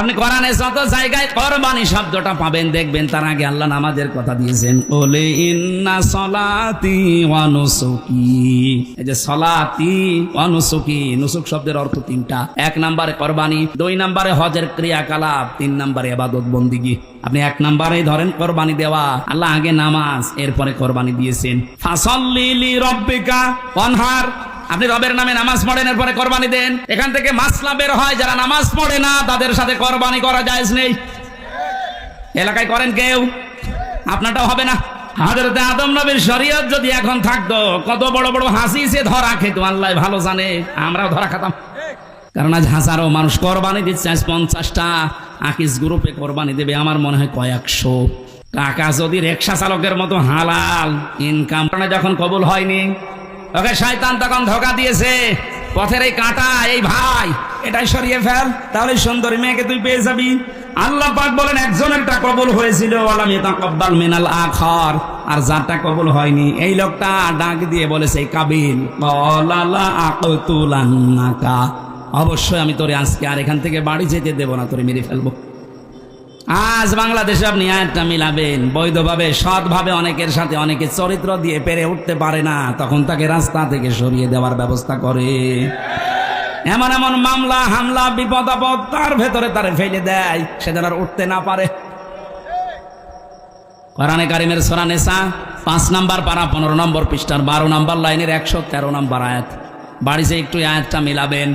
আপনি কোরআনে যত জায়গায় কোরবানি শব্দটা পাবেন, দেখবেন তার আগে আল্লাহ নামাজের কথা দিয়েছেন, ওলে ইন্না সলাতি ওয়া নুসুকি। এই যে সলাতি ওয়া নুসুকি শব্দের অর্থ তিনটা। এক নম্বরে কোরবানি, দুই নম্বরে হজের ক্রিয়াকলাপ, তিন নম্বরে ইবাদত বন্দিগি। আপনি এক নম্বরে ধরেন কোরবানি দেওয়া, আল্লাহ আগে নামাজ, এরপরে কোরবানি দিয়েছেন। ফাসল্লি রব্বিকা, অনহার। আপনি রবের নামে নামাজ পড়েন, এরপরে কোরবানি দেন। এখান থেকে মাসলা বের হয়, যারা নামাজ পড়ে না, তাদের সাথে কোরবানি করা যায় নেই। এলাকায় করেন কেউ? আপনারটাও হবে না। হাজরতে আদম নবীর শরীয়ত যদি এখন থাকতো, কত বড় বড় হাসি সে ধরা খেত। আল্লাহ ভালো জানে, আমরাও ধরা খাতাম। কারণ আজ হাজারো মানুষ কোরবানি দিচ্ছে, আজ পঞ্চাশটা আকিস গ্রুপে কোরবানি দেবে, আমার মনে হয় কয়েকশো। টাকা যদি রিক্সা চালকের মতো হালাল ইনকাম যখন কবুল হয়নি ওকে, শয়তান তখন ধোকা দিয়েছে। পথের এই কাঁটা, এই ভাই, এটাই সরিয়ে ফেল। তাহলে সুন্দরী মেয়েকে তুই পেয়ে যাবি। আল্লাহ পাক বলেন, একজনেরটা কবুল হয়েছিল, ওয়ালাম ইয়াতাকাব্বাল মিনাল আখার, আর যারটা কবুল হয়নি, এই লোকটা ডাক দিয়ে বলেছে কাবিল অবশ্যই আমি তোরে আজকে আর এখান থেকে বাড়ি যেতে দেব না, তোরে মেরে ফেলব। আজ বাংলাদেশে আপনি আয়াতটা মিলাবেন। বৈধভাবে, সৎভাবে অনেকের সাথে অনেকে চরিত্র দিয়ে পেরে উঠতে পারে না। তখন তাকে রাস্তা থেকে সরিয়ে দেওয়ার ব্যবস্থা করে। এমন এমন মামলা, হামলা, বিপদ আপদ তার ভেতরে তারে ফেলে দেয়। সে যেন আর উঠতে না পারে। কোরআনে কারিমের সোরা নেশা পাঁচ নাম্বার পারা, পনেরো নম্বর পৃষ্ঠার বারো নাম্বার লাইনের একশো তেরো নাম্বার আয়াত। বাড়িতে একটু আয়াতটা মিলাবেন।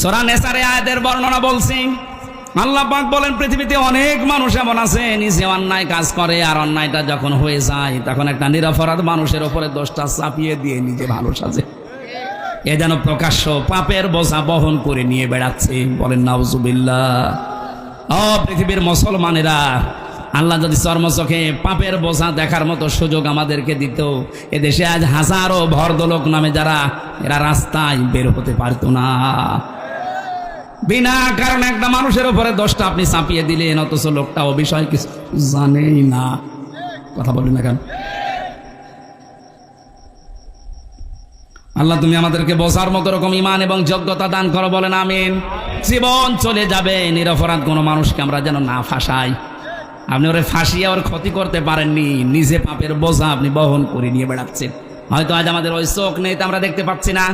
সোরা নেসারে আয়াতের বর্ণনা বলছি। আল্লাহ পাক বলেন, পৃথিবীতে অনেক মানুষ এমন আছে, নিজে অন্যায় কাজ করে আর অন্যায়টা যখন হয়ে যায়, তখন একটা নিরপরাধ মানুষের ওপরে দোষটা চাপিয়ে দিয়ে নিজে ভালো সাজে। এ যেন প্রকাশ্য পাপের বোঝা বহন করে নিয়ে বেড়াচ্ছে। বলেন, নাউজুবিল্লাহ। ও পৃথিবীর মুসলমানেরা, আল্লাহ যদি চর্মচোখে পাপের বোঝা দেখার মতো সুযোগ আমাদেরকে দিত এদেশে আজ হাজারো ভরদলোক নামে যারা, এরা রাস্তায় বের হতে পারতো না। বিনা কারণে একটা মানুষের উপরে দোষটা আপনি চাপিয়ে দিলেন, অথচ লোকটা ও বিষয় কিছু জানেই না। কথা বললেন না কেন? আল্লাহ, তুমি আমাদেরকে বোঝার মতো রকম ইমান এবং যোগ্যতা দান করো, বলেন আমিন। জীবন চলে যাবে, নিরপরাধ কোনো মানুষকে আমরা যেন না ফাঁসাই। আপনি ওরে ফাঁসিয়ে ওর ক্ষতি করতে পারেননি, নিজে পাপের বোঝা আপনি বহন করে নিয়ে বেড়াচ্ছেন। হয়তো আজ আমাদের ওই চোখ নেই, তো আমরা দেখতে পাচ্ছি না।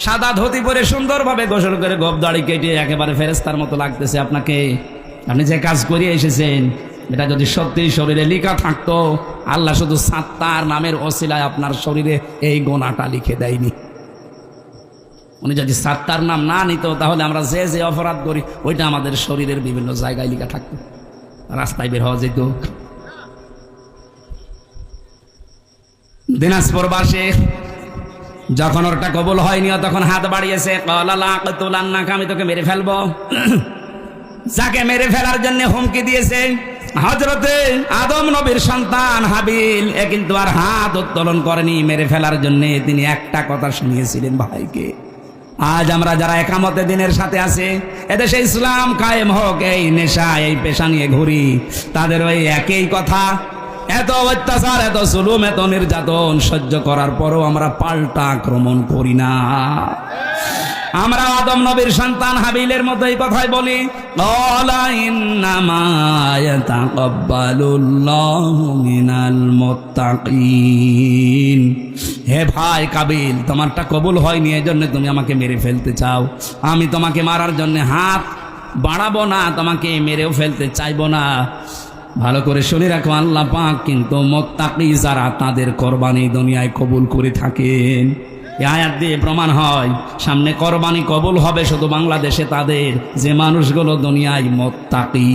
সাদা ধুতি পরে সুন্দরভাবে গোসল করে গপ দাড়ি কেটে একেবারে ফেরেস্তার মতো লাগতেছে আপনাকে। আপনি যে কাজ করিয়ে এসেছেন, এটা যদি সত্যি শরীরে লিখা থাকতো, আল্লাহ শুধু সাত্তার নামের অশিলায় আপনার শরীরে এই গোনাটা লিখে দেয়নি। উনি যদি সাত্তার নাম না নিত, তাহলে আমরা যে যে অপরাধ করি, ওইটা আমাদের শরীরের বিভিন্ন জায়গায় লেখা থাকতো। রাস্তায় বের হওয়া যেত। দিনাজপুর বাসে যখন ওরটা কবল হয়নি তখন হাত বাড়িয়েছে আমি তোকে মেরে ফেলব। যাকে মেরে ফেলার জন্য হুমকি দিয়েছে হজরতে আদম নবীর সন্তান হাবিল, এ কিন্তু আর হাত উত্তোলন করেনি, মেরে ফেলার জন্য তিনি একটা কথা শুনিয়েছিলেন ভাইকে। আজ আমরা যারা একামতে দিনের সাথে আছে, এদেশে ইসলাম কায়েম হোক, এই নেশা, এই পেশা নিয়ে ঘুরি, তাদের ওই একই কথা এত অত্যাচার, এত জুলুম, এত নির্যাতন সহ্য করার পরও আমরা পাল্টা আক্রমণ করি না। আমরা আদম নবীর সন্তান হাবিলের মতো এই কথাই বলি "ক্বালা ইন্নামা ইয়াতাকাব্বালুল্লাহু মিনাল মুত্তাকিন। হে ভাই কাবিল, তোমারটা কবুল হয়নি এই জন্য তুমি আমাকে মেরে ফেলতে চাও। আমি তোমাকে মারার জন্য হাত বাড়াবো না, তোমাকে মেরেও ফেলতে চাইব না। ভালো করে শুনে রাখো, আল্লাহ পাক কিন্তু মোত্তাকি যারা তাদের কোরবানি দুনিয়ায় কবুল করে থাকেন। এ আয়াত দিয়ে প্রমাণ হয়, সামনে কোরবানি কবুল হবে শুধু বাংলাদেশে তাদের, যে মানুষগুলো দুনিয়ায় মোত্তাকি।